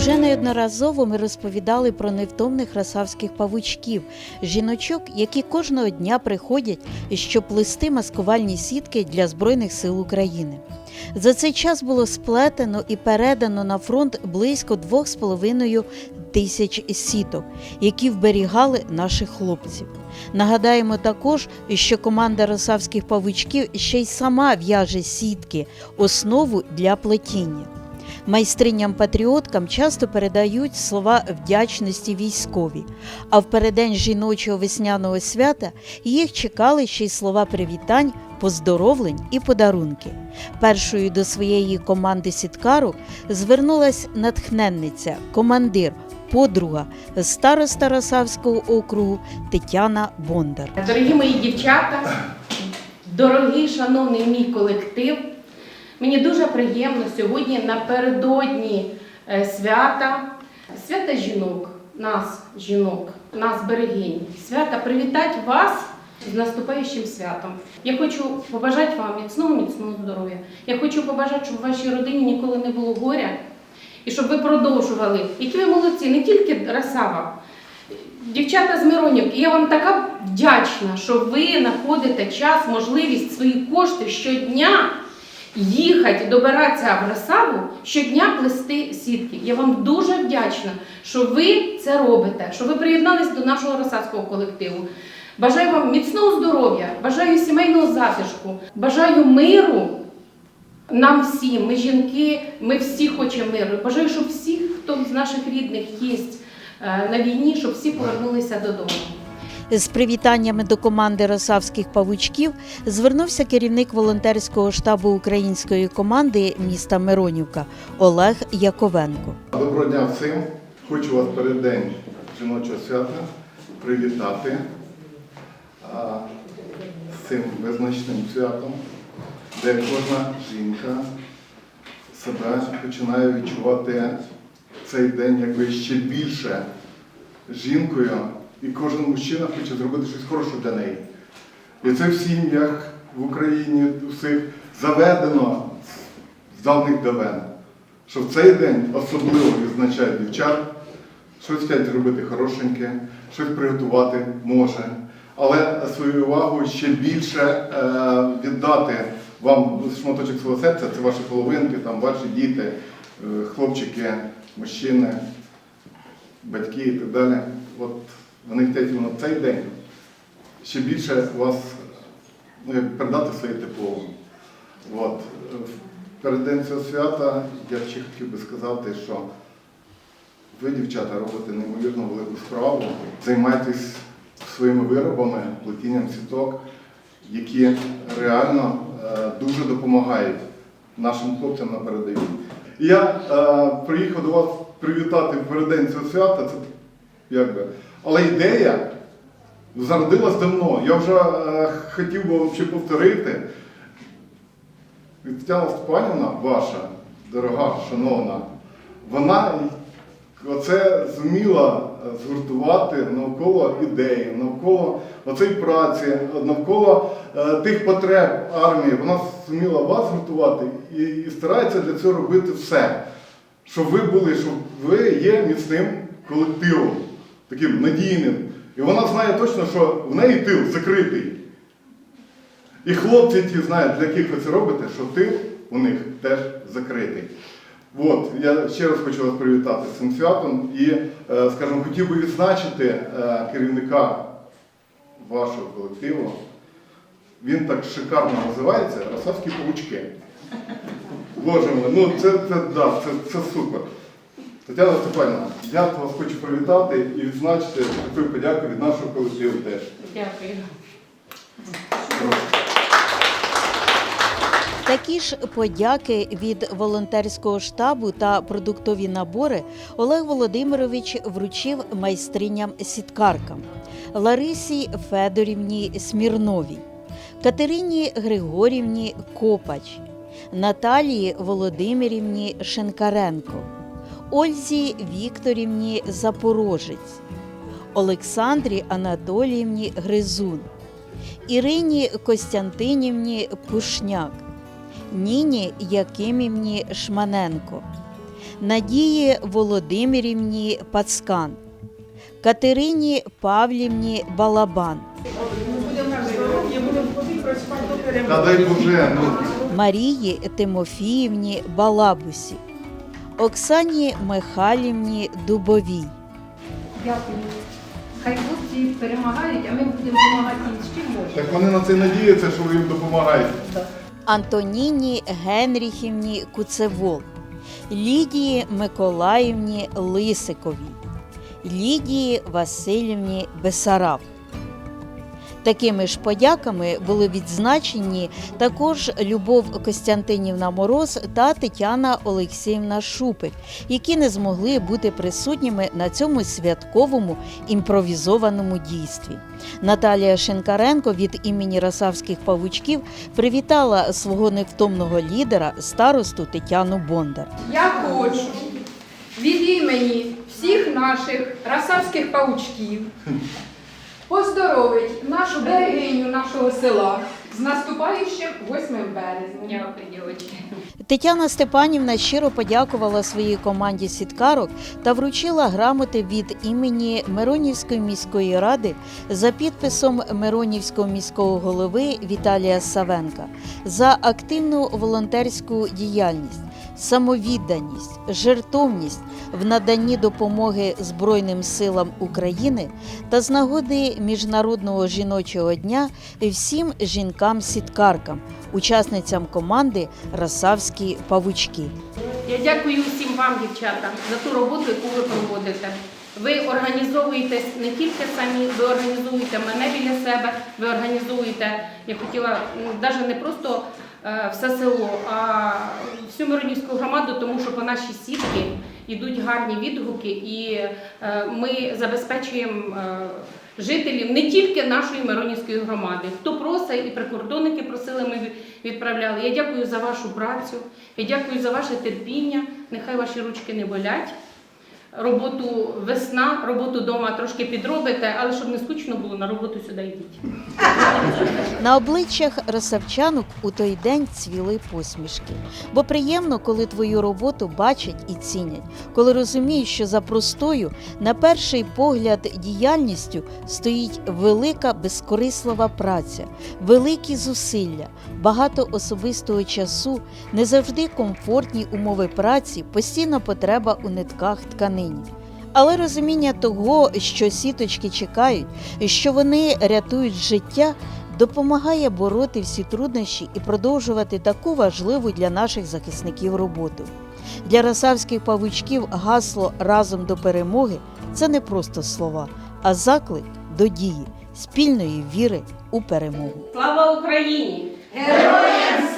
Уже неодноразово ми розповідали про невтомних красавських павучків, жіночок, які кожного дня приходять, щоб плести маскувальні сітки для Збройних сил України. За цей час було сплетено і передано на фронт близько 2,5 тисяч сіток, які вберігали наших хлопців. Нагадаємо також, що команда росавських павучків ще й сама в'яже сітки, основу для плетіння. Майстриням-патріоткам часто передають слова вдячності військові, а в переддень жіночого весняного свята їх чекали ще й слова привітань, поздоровлень і подарунки. Першою до своєї команди сіткару звернулась натхненниця, командир, подруга староста Росавського округу Тетяна Бондар. Дорогі мої дівчата, дорогий шановний мій колектив, мені дуже приємно сьогодні напередодні е, свята, свята жінок, нас, жінок, нас берегинь, свята привітати вас з наступаючим святом. Я хочу побажати вам міцного, міцного здоров'я. Я хочу побажати, щоб в вашій родині ніколи не було горя. І щоб ви продовжували, які ви молодці, не тільки Росава, Дівчата з Миронівки, я вам така вдячна, що ви знаходите час, можливість свої кошти щодня їхати, добиратися в Росаву, щодня плести сітки. Я вам дуже вдячна, що ви це робите, що ви приєднались до нашого росавського колективу. Бажаю вам міцного здоров'я, бажаю сімейного затишку, бажаю миру нам всім. Ми жінки, ми всі хочемо миру. Бажаю, щоб всі, хто з наших рідних є е, на війні, щоб всі повернулися додому. З привітаннями до команди росавських павучків звернувся керівник волонтерського штабу української команди міста Миронівка Олег Яковенко. Доброго дня всім. Хочу вас перед день жіночого свята привітати з цим визначним святом, де кожна жінка себе починає відчувати цей день якби ще більше жінкою, і кожен мужчина хоче зробити щось хороше для неї. І це в сім'ях в Україні усіх заведено з давних давен що в цей день особливо відзначають дівчат, щось хочуть робити хорошеньке, щось приготувати може, але свою увагу ще більше е, віддати вам шматочок свого серця, це ваші половинки, там ваші діти, е, хлопчики, мужчини, батьки і так далі. От вони хочуть іменно в цей день ще більше вас ну, передати своє тепло. От. Перед день цього свята я ще хотів би сказати, що ви, дівчата, робите неймовірно велику справу, займайтесь своїми виробами, плетінням сіток, які реально е, дуже допомагають нашим хлопцям на передовій. Я е, приїхав до вас привітати в переддень цього свята, це якби. Але ідея зародилась давно. Я вже е, хотів би вам ще повторити. Тетяна Степанівна, ваша дорога, шановна, вона оце зуміла згуртувати навколо ідеї, навколо оцеї праці, навколо е, тих потреб армії. Вона зуміла вас гуртувати і, і старається для цього робити все, щоб ви були, щоб ви є міцним колективом, таким надійним. І вона знає точно, що в неї тил закритий. І хлопці ті знають, для яких ви це робите, що тил у них теж закритий. От, я ще раз хочу вас привітати з цим святом і, е, скажімо, хотів би відзначити е, керівника вашого колективу. Він так шикарно називається Росавські павучки. Боже мой, ну це, це, да, це, це супер. Тетяна Степанівна, я вас хочу привітати і відзначити такою подякою від нашого колективу теж. Дякую. Такі ж подяки від волонтерського штабу та продуктові набори Олег Володимирович вручив майстриням сіткаркам Ларисі Федорівні Смірновій, Катерині Григорівні Копач, Наталії Володимирівні Шенкаренко, Ользі Вікторівні Запорожець, Олександрі Анатоліївні Гризун, Ірині Костянтинівні Пушняк. Ніні Якимівні Шманенко, Надії Володимирівні Пацкан, Катерині Павлівні Балабан, ну, Марії Тимофіївні Балабусі, Оксані Михайлівні Дубовій, Дякую. Хай хлопці перемагають, а ми будемо допомагати їм з чим можемо. так вони на це надіються, що ви їм допомагаєте. Антоніні Генріхівні Куцевол, Лідії Миколаївні Лисиковій, Лідії Васильівні Бесараб. Такими ж подяками були відзначені також Любов Костянтинівна Мороз та Тетяна Олексіївна Шупик, які не змогли бути присутніми на цьому святковому імпровізованому дійстві. Наталія Шинкаренко від імені Расавських павучків привітала свого невтомного лідера старосту Тетяну Бондар. Я хочу від імені всіх наших расавських паучків поздоровить нашу берегиню нашого села з наступаючим 8 березня. Дякую, дівчатки. Тетяна Степанівна щиро подякувала своїй команді сіткарок та вручила грамоти від імені Миронівської міської ради за підписом Миронівського міського голови Віталія Савенка за активну волонтерську діяльність, самовідданість, жертовність в наданні допомоги Збройним силам України та з нагоди Міжнародного жіночого дня всім жінкам-сіткаркам, учасницям команди Расавські павучки. Я дякую всім вам, дівчата, за ту роботу, яку ви проводите. Ви організовуєтесь не тільки самі, ви організуєте мене біля себе, ви організуєте, я хотіла навіть не просто все село, а всю Миронівську громаду, тому що по нашій сітці йдуть гарні відгуки, і е, ми забезпечуємо е, жителів не тільки нашої Миронівської громади. Хто просить, і прикордонники просили, ми відправляли. Я дякую за вашу працю, я дякую за ваше терпіння. Нехай ваші ручки не болять. Роботу весна, роботу вдома трошки підробите, але щоб не скучно було, на роботу сюди йдіть. На обличчях росавчанок у той день цвіли посмішки. Бо приємно, коли твою роботу бачать і цінять, коли розуміють, що за простою, на перший погляд, діяльністю стоїть велика безкорислива праця, великі зусилля, багато особистого часу, не завжди комфортні умови праці, постійна потреба у нитках тканині. Але розуміння того, що сіточки чекають, що вони рятують життя, допомагає бороти всі труднощі і продовжувати таку важливу для наших захисників роботу. Для росавських павучків гасло разом до перемоги це не просто слова, а заклик до дії, спільної віри у перемогу. Слава Україні! Героям